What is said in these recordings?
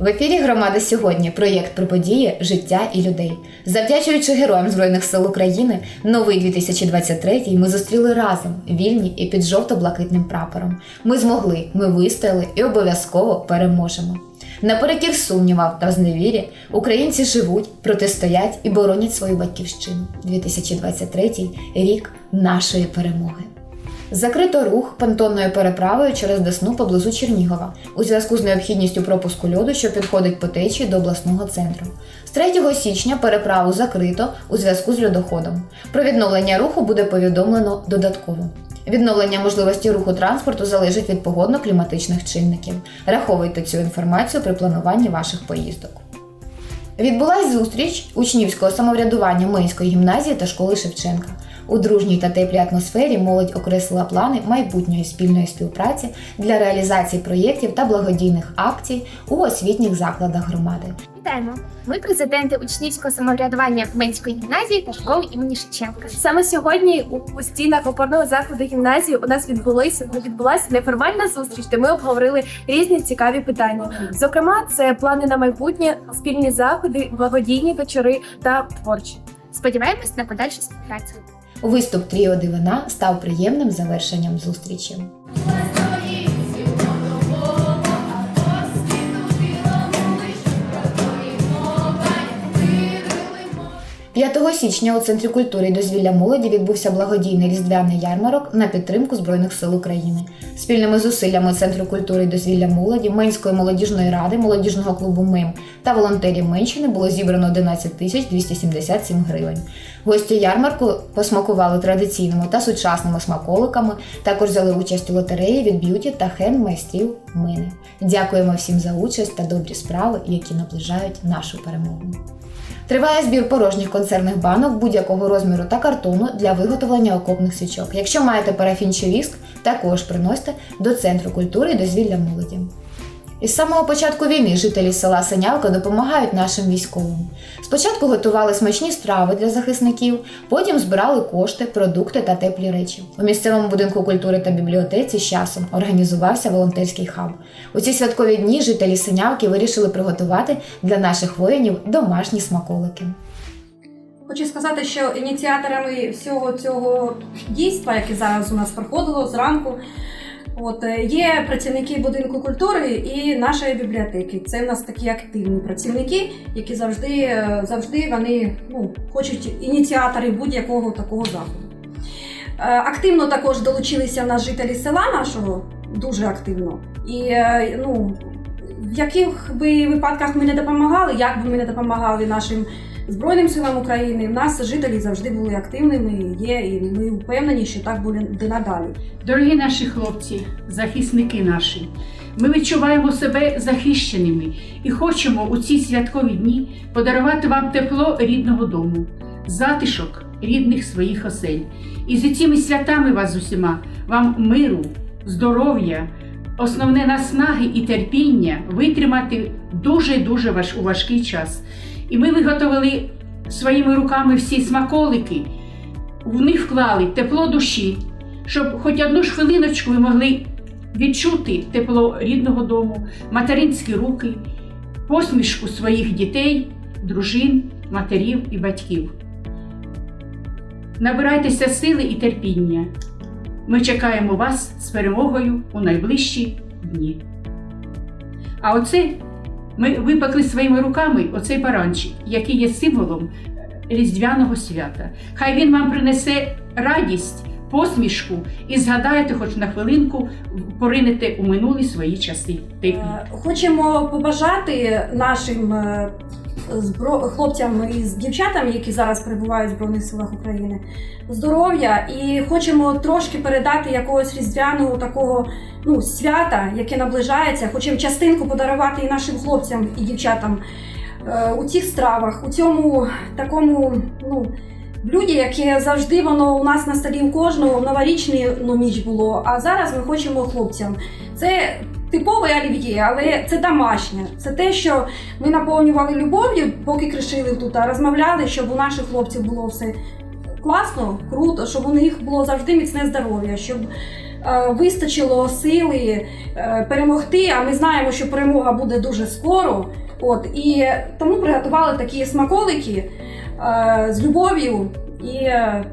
В ефірі громади сьогодні проєкт про події, життя і людей. Завдячуючи героям Збройних сил України, новий 2023 ми зустріли разом, вільні і під жовто-блакитним прапором. Ми змогли, ми вистояли і обов'язково переможемо. Наперекір сумнівам та зневірі українці живуть, протистоять і боронять свою батьківщину. 2023 рік нашої перемоги. Закрито рух понтонною переправою через Десну поблизу Чернігова у зв'язку з необхідністю пропуску льоду, що підходить по течії до обласного центру. З 3 січня переправу закрито у зв'язку з льодоходом. Про відновлення руху буде повідомлено додатково. Відновлення можливості руху транспорту залежить від погодно-кліматичних чинників. Раховуйте цю інформацію при плануванні ваших поїздок. Відбулась зустріч учнівського самоврядування Минської гімназії та школи Шевченка. У дружній та теплій атмосфері молодь окреслила плани майбутньої спільної співпраці для реалізації проєктів та благодійних акцій у освітніх закладах громади. Вітаємо! Ми президенти учнівського самоврядування Менської гімназії та школи імені Шевченка. Саме сьогодні у стінах опорного закладу гімназії у нас відбулися відбулася неформальна зустріч, де ми обговорили різні цікаві питання. Зокрема, це плани на майбутнє, спільні заходи, благодійні вечори та творчі. Сподіваємось на подальшу співпрацю. Виступ Тріо Дивина став приємним завершенням зустрічі. 5 січня у Центрі культури і дозвілля молоді відбувся благодійний різдвяний ярмарок на підтримку Збройних сил України. Спільними зусиллями Центру культури і дозвілля молоді, Менської молодіжної ради, молодіжного клубу МИМ та волонтерів Менщини було зібрано 11 тисяч 277 гривень. Гості ярмарку посмакували традиційними та сучасними смаколиками. Також взяли участь у лотереї від б'юті та хен майстрів Мини. Дякуємо всім за участь та добрі справи, які наближають нашу перемогу. Триває збір порожніх консервних банок будь-якого розміру та картону для виготовлення окопних свічок. Якщо маєте парафін чи віск, також приносьте до Центру культури і дозвілля молоді. Із самого початку війни жителі села Синявка допомагають нашим військовим. Спочатку готували смачні страви для захисників, потім збирали кошти, продукти та теплі речі. У місцевому будинку культури та бібліотеці з часом організувався волонтерський хаб. У ці святкові дні жителі Синявки вирішили приготувати для наших воїнів домашні смаколики. Хочу сказати, що ініціаторами всього цього дійства, яке зараз у нас проходило зранку, от е, є працівники будинку культури і нашої бібліотеки. Це в нас такі активні працівники, які завжди, е, завжди вони ну, хочуть ініціатори будь-якого такого заходу. Е, Активно також долучилися в нас жителі села нашого, дуже активно. І ну, в яких би випадках ми не допомагали, як би ми не допомагали нашим Збройним силам України, в нас жителі завжди були активними, є, і ми впевнені, що так буде надалі. Дорогі наші хлопці, захисники наші, ми відчуваємо себе захищеними і хочемо у ці святкові дні подарувати вам тепло рідного дому, затишок рідних своїх осель. І з цими святами вас усіма, вам миру, здоров'я, основне наснаги і терпіння витримати дуже-дуже важ, у важкий час. І ми виготовили своїми руками всі смаколики, в них вклали тепло душі, щоб хоч одну ж хвилиночку ви могли відчути тепло рідного дому, материнські руки, посмішку своїх дітей, дружин, матерів і батьків. Набирайтеся сили і терпіння. Ми чекаємо вас з перемогою у найближчі дні. А оце ми випекли своїми руками оцей баранчик, який є символом різдвяного свята. Хай він вам принесе радість, посмішку і згадаєте, хоч на хвилинку поринете у минулі свої часи. теплі. Хочемо побажати нашим е, хлопцям і дівчатам, які зараз перебувають в Збройних силах України, здоров'я і хочемо трошки передати якогось різдвяного такого ну, свята, яке наближається. Хочемо частинку подарувати і нашим хлопцям і дівчатам е, у цих стравах, у цьому такому ну, блюді, яке завжди воно у нас на столі у кожного в новорічну ну, ніч було. А зараз ми хочемо хлопцям. Це типове олів'є, але це домашнє. Це те, що ми наповнювали любов'ю, поки кришили тут, а розмовляли, щоб у наших хлопців було все класно, круто, щоб у них було завжди міцне здоров'я, щоб вистачило сили е, перемогти. А ми знаємо, що перемога буде дуже скоро. От і тому приготували такі смаколики е, з любов'ю і. е,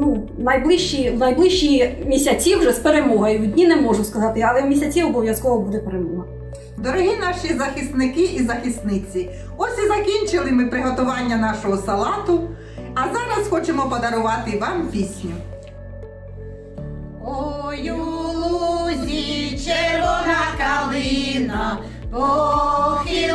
Ну, найближчі, найближчі місяці вже з перемогою. Дні не можу сказати, але в місяці обов'язково буде перемога. Дорогі наші захисники і захисниці, ось і закінчили ми приготування нашого салату. А зараз хочемо подарувати вам пісню. Ой, лузі червона калина. Похилилася,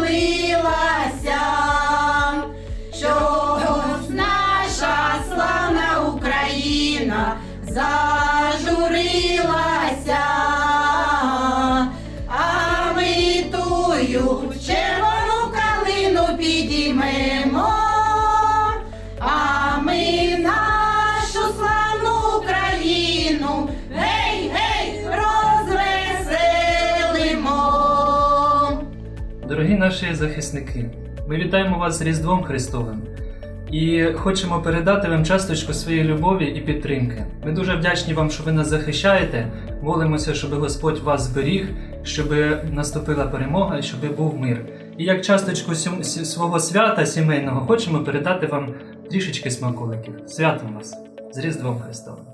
Дорогі наші захисники, ми вітаємо вас з Різдвом Христовим і хочемо передати вам часточку своєї любові і підтримки. Ми дуже вдячні вам, що ви нас захищаєте. Молимося, щоб Господь вас зберіг, щоб наступила перемога і щоб був мир. І як часточку свого свята сімейного хочемо передати вам трішечки смаколиків. Святом вас з Різдвом Христовим!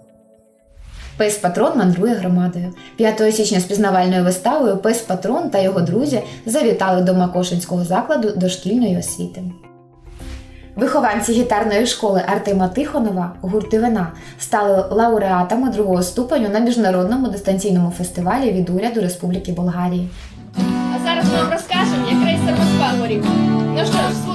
Пес Патрон мандрує громадою. 5 січня з пізнавальною виставою Пес Патрон та його друзі завітали до Макошинського закладу дошкільної освіти. Вихованці гітарної школи Артема Тихонова гуртивина стали лауреатами другого ступеню на міжнародному дистанційному фестивалі від уряду Республіки Болгарії. А зараз вам розкажемо, як рейсер Москва горів. Ну що ж,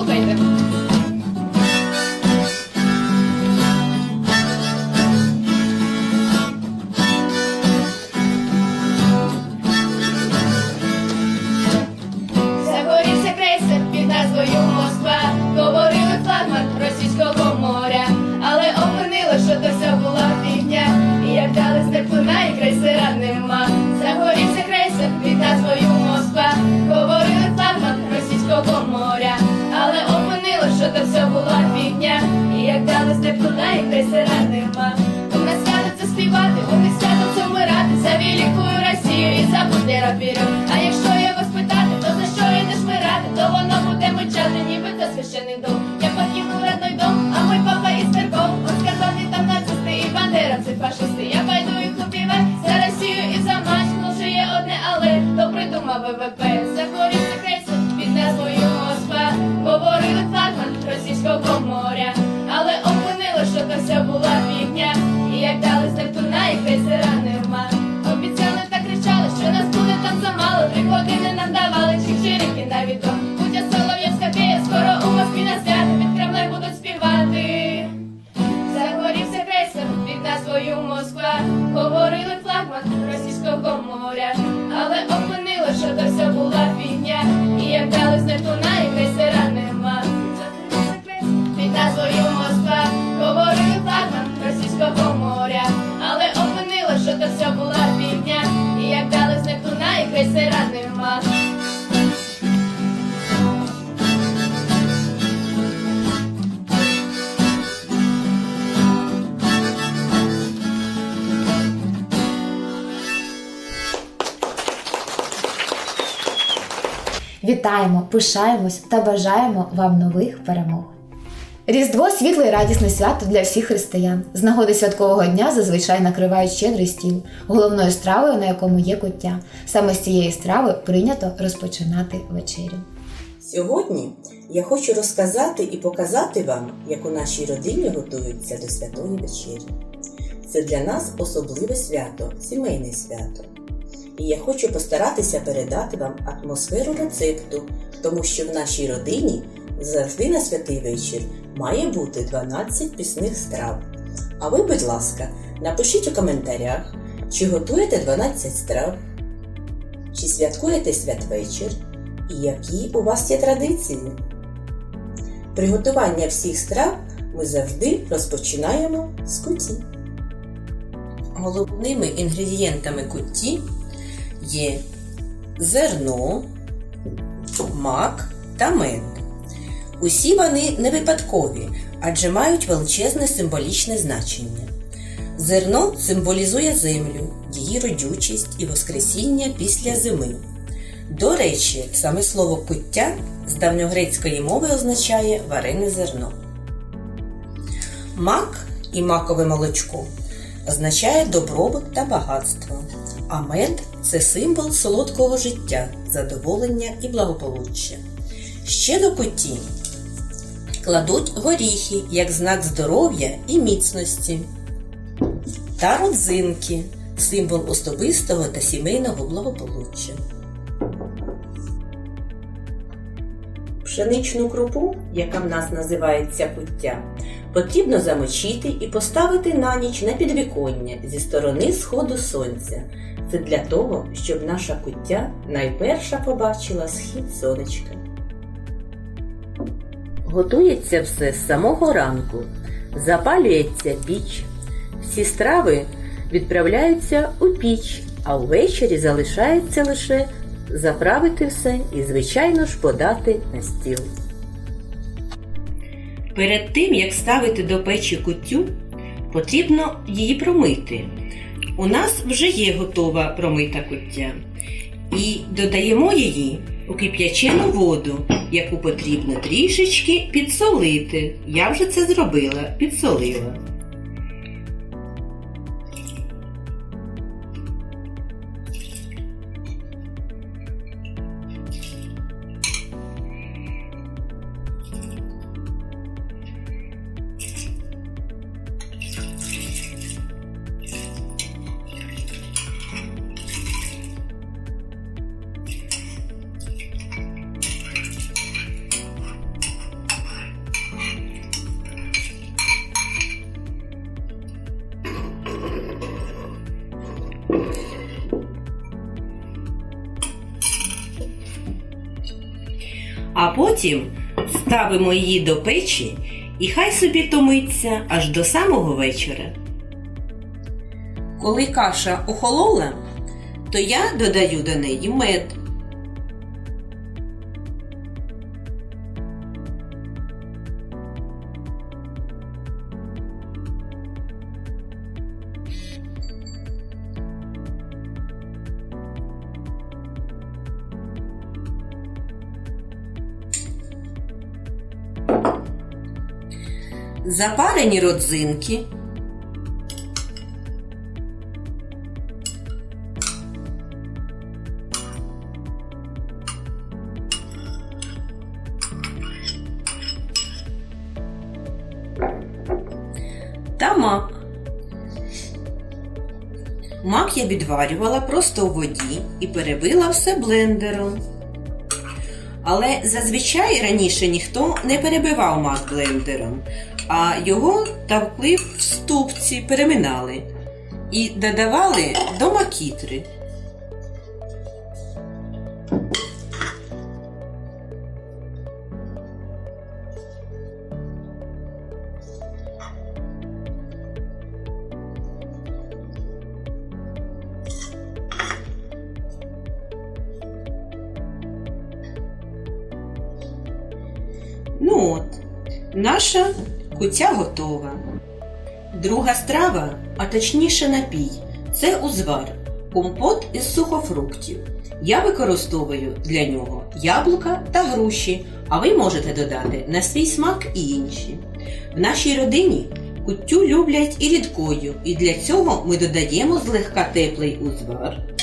Вітаємо, пишаємось та бажаємо вам нових перемог. Різдво світле і радісне свято для всіх християн. З нагоди святкового дня зазвичай накривають щедрий стіл, головною стравою, на якому є куття. Саме з цієї страви прийнято розпочинати вечерю. Сьогодні я хочу розказати і показати вам, як у нашій родині готуються до святої вечері. Це для нас особливе свято, сімейне свято. І я хочу постаратися передати вам атмосферу рецепту, тому що в нашій родині завжди на святий вечір має бути 12 пісних страв. А ви, будь ласка, напишіть у коментарях, чи готуєте 12 страв, чи святкуєте святвечір, і які у вас є традиції. Приготування всіх страв ми завжди розпочинаємо з куті. Головними інгредієнтами кутті є зерно, мак та мед. Усі вони не випадкові, адже мають величезне символічне значення. Зерно символізує землю, її родючість і воскресіння після зими. До речі, саме слово куття з давньогрецької мови означає варене зерно. Мак і макове молочко означає добробут та багатство, а мед це символ солодкого життя, задоволення і благополуччя. Ще до куті кладуть горіхи як знак здоров'я і міцності та родзинки символ особистого та сімейного благополуччя. Пшеничну крупу, яка в нас називається куття, потрібно замочити і поставити на ніч на підвіконня зі сторони сходу сонця. Це для того, щоб наша куття найперша побачила схід сонечка. Готується все з самого ранку, запалюється піч. Всі страви відправляються у піч, а ввечері залишається лише заправити все і, звичайно ж, подати на стіл. Перед тим, як ставити до печі куттю, потрібно її промити. У нас вже є готова промита куття. І додаємо її у кип'ячену воду, яку потрібно трішечки підсолити. Я вже це зробила, підсолила. Потім ставимо її до печі і хай собі томиться аж до самого вечора. Коли каша охолола, то я додаю до неї мед. Запарені родзинки. Та мак. Мак я відварювала просто у воді і перебила все блендером. Але зазвичай раніше ніхто не перебивав мак блендером, а його товкли в ступці, переминали і додавали до макітри. Ну от, наша куття готова. Друга страва, а точніше напій, це узвар, компот із сухофруктів. Я використовую для нього яблука та груші, а ви можете додати на свій смак і інші. В нашій родині куттю люблять і рідкою, і для цього ми додаємо злегка теплий узвар.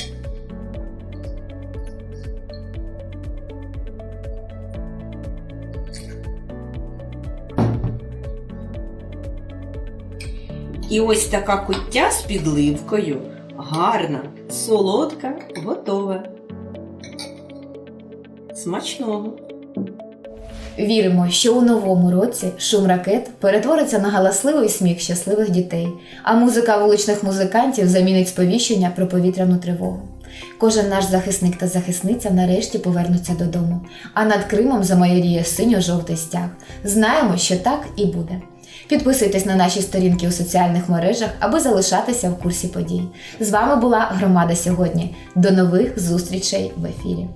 І ось така куття з підливкою, гарна, солодка, готова. Смачного! Віримо, що у новому році шум ракет перетвориться на галасливий сміх щасливих дітей, а музика вуличних музикантів замінить сповіщення про повітряну тривогу. Кожен наш захисник та захисниця нарешті повернуться додому, а над Кримом замайоріє синьо-жовтий стяг. Знаємо, що так і буде. Підписуйтесь на наші сторінки у соціальних мережах, аби залишатися в курсі подій. З вами була громада сьогодні. До нових зустрічей в ефірі.